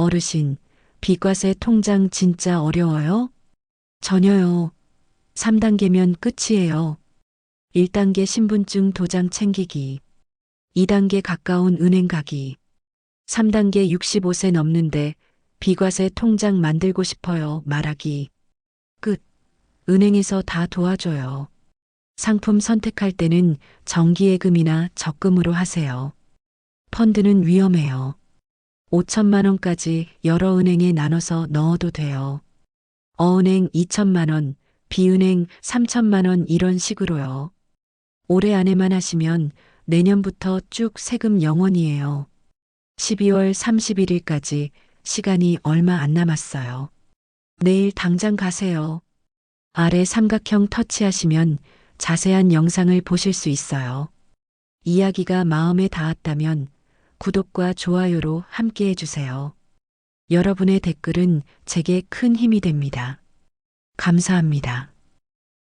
어르신, 비과세 통장 진짜 어려워요? 전혀요. 3단계면 끝이에요. 1단계 신분증 도장 챙기기. 2단계 가까운 은행 가기. 3단계 65세 넘는데 비과세 통장 만들고 싶어요 말하기. 끝. 은행에서 다 도와줘요. 상품 선택할 때는 정기예금이나 적금으로 하세요. 펀드는 위험해요. 5천만 원까지 여러 은행에 나눠서 넣어도 돼요. 어은행 2천만 원, 비은행 3천만 원 이런 식으로요. 올해 안에만 하시면 내년부터 쭉 세금 0원이에요. 12월 31일까지 시간이 얼마 안 남았어요. 내일 당장 가세요. 아래 삼각형 터치하시면 자세한 영상을 보실 수 있어요. 이야기가 마음에 닿았다면 구독과 좋아요로 함께 해 주세요. 여러분의 댓글은 제게 큰 힘이 됩니다. 감사합니다.